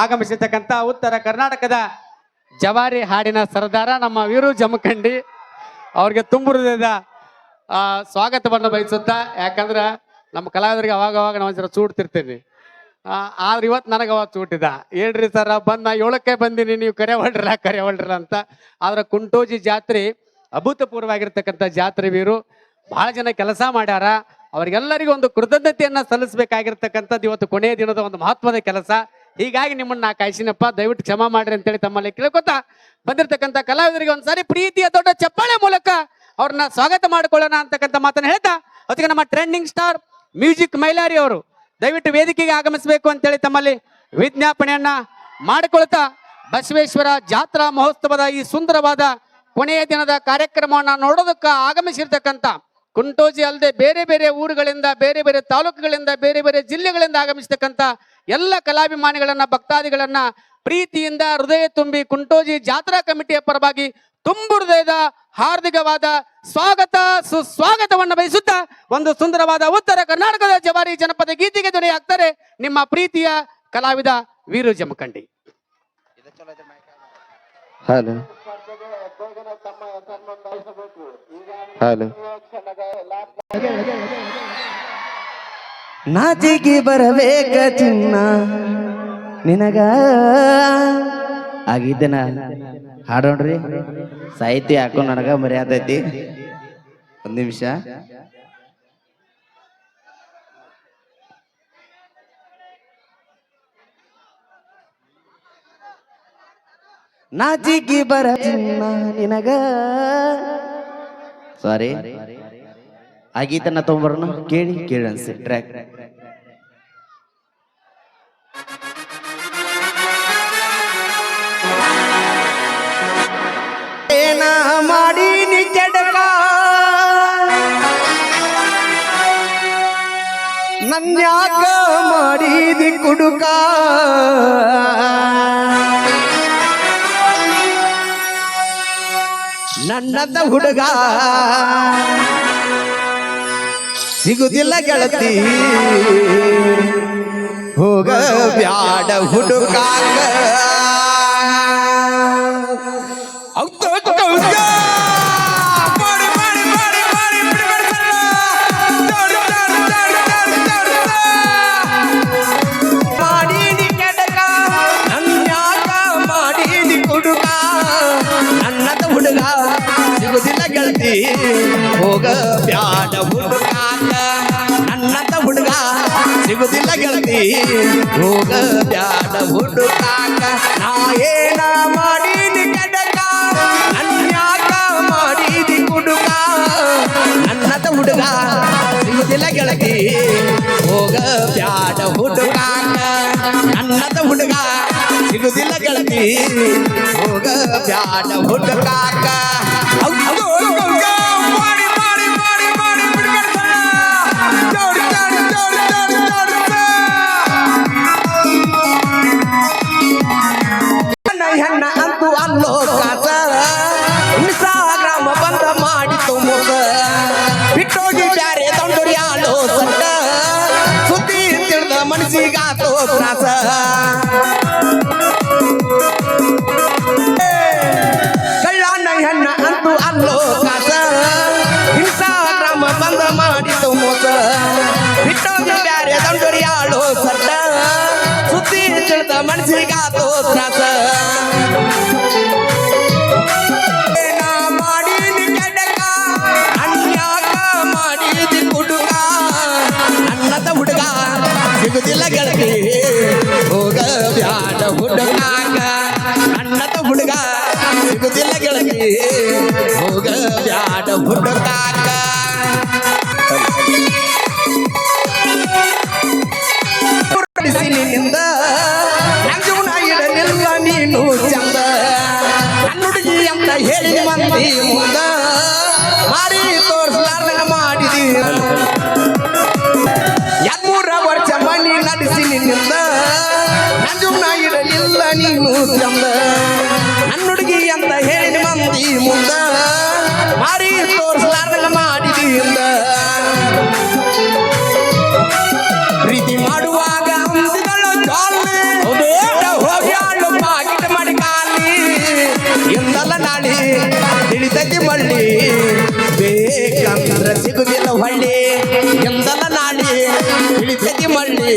ಆಗಮಿಸಿರ್ತಕ್ಕಂಥ ಉತ್ತರ ಕರ್ನಾಟಕದ ಜವಾರಿ ಹಾಡಿನ ಸರ್ದಾರ ನಮ್ಮ ವೀರು ಜಮಖಂಡಿ ಅವ್ರಿಗೆ ತುಂಬ ಹೃದಯದ ಸ್ವಾಗತವನ್ನು ಬಯಸುತ್ತಾ, ಯಾಕಂದ್ರೆ ನಮ್ಮ ಕಲಾವಿದರಿಗೆ ಅವಾಗ ಅವಾಗ ನಾವು ಒಂದ್ಸಲ ಚೂಡ್ತಿರ್ತೀನಿ. ಆದ್ರೆ ಇವತ್ತು ನನಗೆ ಅವಾಗ ಚೂಟಿದ. ಹೇಳ್ರಿ ಸರ್ ಬಂದ ನಾ ಏಳಕ್ಕೆ ಬಂದೀನಿ, ನೀವು ಕರೆ ಹೊಳ್ರಲ್ಲ ಕರೆ ಹೊಳ್ರಲ್ಲ ಅಂತ. ಆದ್ರೆ ಕುಂಟೋಜಿ ಜಾತ್ರೆ ಅಭೂತಪೂರ್ವವಾಗಿರ್ತಕ್ಕಂಥ ಜಾತ್ರೆ ವೀರು. ಬಹಳ ಜನ ಕೆಲಸ ಮಾಡ್ಯಾರ. ಅವ್ರಿಗೆಲ್ಲರಿಗೂ ಒಂದು ಕೃತಜ್ಞತೆಯನ್ನು ಸಲ್ಲಿಸಬೇಕಾಗಿರ್ತಕ್ಕಂಥದ್ದು ಇವತ್ತು ಕೊನೆಯ ದಿನದ ಒಂದು ಮಹತ್ವದ ಕೆಲಸ. ಹೀಗಾಗಿ ನಿಮ್ಮನ್ನ ನಾ ಕಾಯ್ಸಿನಪ್ಪ, ದಯವಿಟ್ಟು ಕ್ಷಮಾ ಮಾಡ್ರಿ ಅಂತೇಳಿ ತಮ್ಮಲ್ಲಿ ಕೇಳ್ಕೊತಾ ಬಂದಿರತಕ್ಕಂಥ ಕಲಾವಿದರಿಗೆ ಒಂದ್ಸಾರಿ ಪ್ರೀತಿಯ ದೊಡ್ಡ ಚಪ್ಪಾಳೆ ಮೂಲಕ ಅವ್ರನ್ನ ಸ್ವಾಗತ ಮಾಡಿಕೊಳ್ಳೋಣ ಅಂತಕ್ಕಂಥ ಮಾತನ್ನ ಹೇಳ್ತಾ ಅದಕ್ಕೆ ನಮ್ಮ ಟ್ರೆಂಡಿಂಗ್ ಸ್ಟಾರ್ ಮ್ಯೂಸಿಕ್ ಮೈಲಾರಿ ಅವರು ದಯವಿಟ್ಟು ವೇದಿಕೆಗೆ ಆಗಮಿಸಬೇಕು ಅಂತೇಳಿ ತಮ್ಮಲ್ಲಿ ವಿಜ್ಞಾಪನೆಯನ್ನ ಮಾಡಿಕೊಳ್ತಾ, ಬಸವೇಶ್ವರ ಜಾತ್ರಾ ಮಹೋತ್ಸವದ ಈ ಸುಂದರವಾದ ಕೊನೆಯ ದಿನದ ಕಾರ್ಯಕ್ರಮವನ್ನ ನೋಡೋದಕ್ಕೆ ಆಗಮಿಸಿರ್ತಕ್ಕಂಥ ಕುಂಟೋಜಿ ಅಲ್ಲದೆ ಬೇರೆ ಬೇರೆ ಊರುಗಳಿಂದ, ಬೇರೆ ಬೇರೆ ತಾಲೂಕುಗಳಿಂದ, ಬೇರೆ ಬೇರೆ ಜಿಲ್ಲೆಗಳಿಂದ ಆಗಮಿಸ್ತಕ್ಕಂಥ ಎಲ್ಲ ಕಲಾಭಿಮಾನಿಗಳನ್ನ ಭಕ್ತಾದಿಗಳನ್ನ ಪ್ರೀತಿಯಿಂದ ಹೃದಯ ತುಂಬಿ ಕುಂಟೋಜಿ ಜಾತ್ರಾ ಕಮಿಟಿಯ ಪರವಾಗಿ ತುಂಬು ಹೃದಯದ ಹಾರ್ದಿಕವಾದ ಸ್ವಾಗತ ಸುಸ್ವಾಗತವನ್ನು ಬಯಸುತ್ತಾ ಒಂದು ಸುಂದರವಾದ ಉತ್ತರ ಕರ್ನಾಟಕದ ಜವಾರಿ ಜನಪದ ಗೀತೆಗೆ ದೊರೆಯಾಗ್ತಾರೆ ನಿಮ್ಮ ಪ್ರೀತಿಯ ಕಲಾವಿದ ವೀರು ಜಮಖಂಡಿ. ಹಲೋ. ಹಲೋ. ನಾಚಿಗೆ ಬರಬೇಕ ಚಿನ್ನ. ನಿನಗ ಆಗಿದ್ದನ. ಹಾಡೋಣ್ರಿ. ಸಾಹಿತ್ಯ ಹಾಕೋ ನನಗ ಮರ್ಯಾದೈತಿ ಒಂದ್ ನಿಮಿಷ. ನಾಚಿಗೆ ಬರ ಚಿನ್ನ. ನಿನಗ. ಸಾರಿ ಆ ಗೀತನ ತಗೊಂಡ್ಬರೋಣ ಕೇಳಿ ಕೇಳಿ ಅನ್ಸಿ ಟ್ರ್ಯಾಕ್ ಏನ ಮಾಡಿ ನಿಜಡಕ ನನ್ಯಾಕ ಮಾಡಿದಿ ಕುಡುಕ? ನನ್ನದ ಹುಡುಗ ಸಿಗುದಿಲ್ಲ ಗೆಳತಿ. ಹೋಗ ಬ್ಯಾಡ ಹುಡುಕಾಕ ಸಿಗುದಿಲ್ಲ ಗೆಳತಿ ಹೋಗ ಬ್ಯಾಡ ಹುಡುಕಾಕ. ನಾ ಏನ ಮಾಡೀನಿ ಕಡಕ? ಅನ್ಯಾಕ ಮಾಡಿದಿ ಕುಡುಕ ಅನ್ನದ ಹುಡುಗ ಸಿಗುದಿಲ್ಲ ಗೆಳತಿ. ಹೋಗ ಬ್ಯಾಡ ಹುಡುಕಾಕ. ಅನ್ನದ ಹುಡುಗ ಸಿಗುದಿಲ್ಲ ಗೆಳತಿ. ಹೋಗ ಬ್ಯಾಡ ಹುಡುಕಾಕ. ಔ, ಬಿಟ್ಟೋಗಿ ಬ್ಯಾರೆ ತೊಂದರಿ ಆಲೋ ಸಟ್ಟ ಸುದ್ದಿ ತಿಳಿದ ಮನಸ್ಸಿಗಾತೋ ತ್ರಾಸ ಕಳ್ಳನ ಹೆಣ್ಣ ಅಂತೂ ಅಲ್ಲೋ ಕಾಸ ಇನ್ಸ್ಟಾಗ್ರಾಮ ಬಂದ ಮಾಡಿತು ಮೋಸ ಬಿಟ್ಟೋಗಿ ಬ್ಯಾರೆ ತೊಂದರಿ ಆಳೋ ಸಟ್ಟ ಸುದ್ದಿ ತಿಳಿದ ಮನಸ್ಸಿಗಾತೋ ಇಡಲಿಲ್ಲ ನೀನು ಚಂದ. ನನ್ನ ಅಂತ ಹೇಳಿ ಮಂದಿ ಮುಂದ ಮಾರಿ ತೋರ್ಸಲಾರ್ದಂಗ ಮಾಡಿದಿ ಎರಡ್ಮೂರ ವರ್ಷ ಮನಿ ನಡೆಸಿ ನಿನ್ನಿಂದ ನಂಜುನ ಇಡಲಿಲ್ಲ ನೀನು ಚಂದ. ಈ ಮುಂದ. ಮಾಡಿ ತೋರಿಸಲಾರ್ದಂಗ ಮಾಡಿ ಪ್ರೀತಿ ಮಾಡುವಾಗ ಹೋಗಿ ಆಳು ಪಾಕಿಟ್ ಮಾಡಿ ಕಾಲಿ ಎಂದಲ್ಲ ನಾಳಿ ತಿಳಿತಕ್ಕೆ ಬಳ್ಳಿ. ಬೇಕಂದ್ರ ಹೊಳ್ಳಿ. ಎಂದಲ್ಲ ನಾಳಿ ತಿಳಿತಕ್ಕೆ ಮಳ್ಳಿ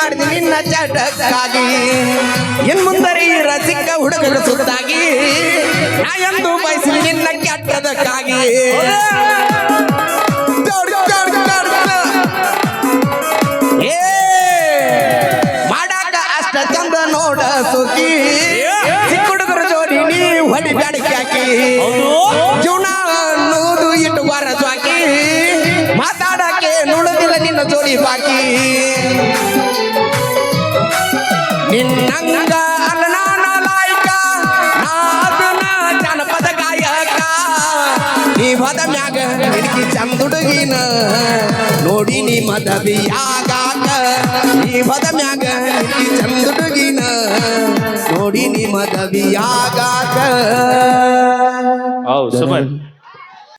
ಮಾಡಿದ ನಿನ್ನ ಚಟಕ್ಕಾಗಿ. ಇನ್ ಮುಂದರಿ ರಸಿಕ ಹುಡುಗರ ಸುತ್ತಾಗಿ ನಾ ಎಂದು ಬಯಸಿ ನಿನ್ನ ಕೆಟ್ಟದಕ್ಕಾಗಿ. ಮಾಡಾಕ ಅಷ್ಟ ಚಂದ ನೋಡ ಸುಖಿ. ಚಿಕ್ಕ ಹುಡುಗರ ಜೋಡಿ ನೀ ಹೊಡಿ ಬ್ಯಾಡಿಕೆ ಹಾಕಿ. ಜೀವನ ಅನ್ನೋದು ಇಟ್ಟು ವಾರಸ್ವಾಕಿ ಮಾತಾಡಕ್ಕೆ ನುಳುದಿಲ್ಲ ನಿನ್ನ ಜೋಡಿ ಬಾಕಿ. ಹಿಡ್ಕಿ ಚಂದುಡುಗಿನ ನೋಡಿ ನೀ ಮದವಿಯಾಗಾಕ ಈ ಮದ ಮ್ಯಾಗ ಚಂದುಡುಗಿನ ನೋಡಿ ನೀ ಮದವಿಯಾಗಾಕ. ಹೌದು